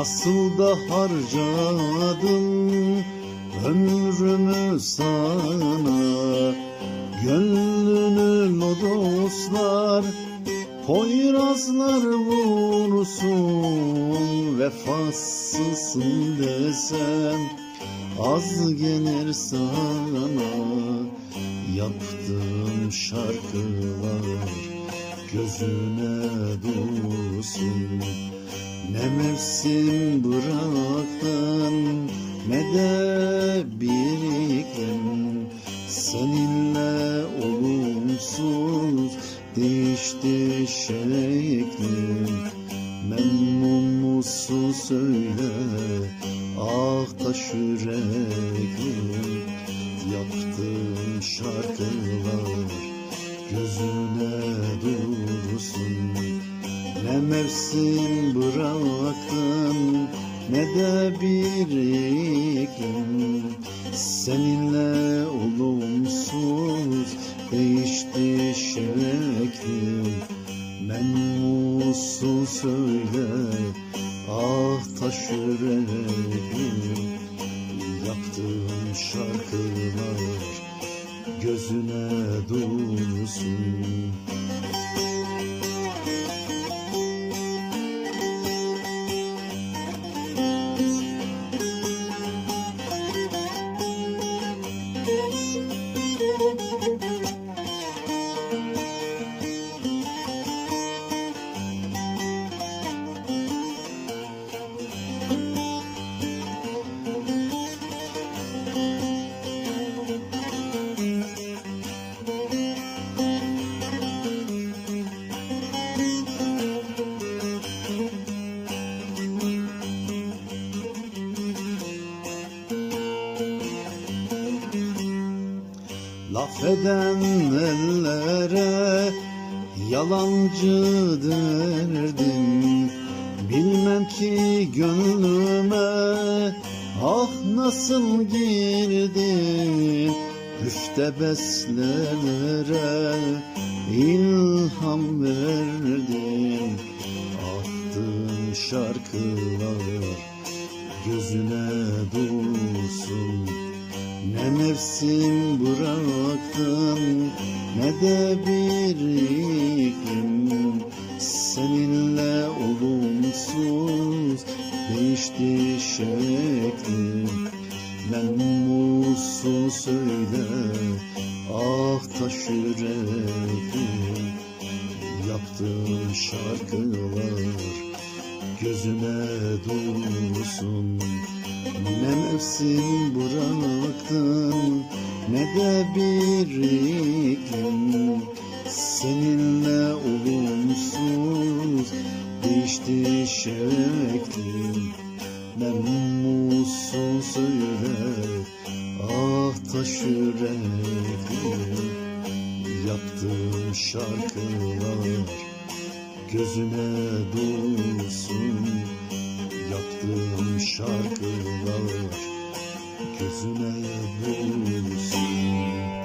Nasıl da harcadım ömrümü sana? Gönlünü lodoslar Poyrazlar vursun Vefasızsın desem Az gelir sana. Yaptığım şarkılar Gözüne dursun Ne mevsim bıraktın Ne de bir iklim Seninle olumsuz değişti şeklim Memnun musun söyle Ah taş yüreklim Yaptığım şarkılar Gözüne Ne mevsim bıraktın Ne de bir iklim. Seninle olumsuz değişti şeklim Memnunsun söyle ah taş yüreğim Yaptığım şarkılar gözüne dursun Laf eden ellere yalancı derdim. Bilmem ki gönlüme ah nasıl girdin Güfte beslere ilham verdin Attığın şarkılar gözüne dursun ne mevsim bıraktın ne de bir iklim. Seninle olumsuz değişti şeklim Memnunsun söyle ah taş yüreklim Yaptığın şarkılar gözüne dursun ne mevsim bıraktın ne de bir iklim Seninle olumsuz değişti şeklim Memnunsun söyle ah taş yüreklim Yaptığım şarkılar gözüne dursun Yaptığım şarkılar. Gözüne vursun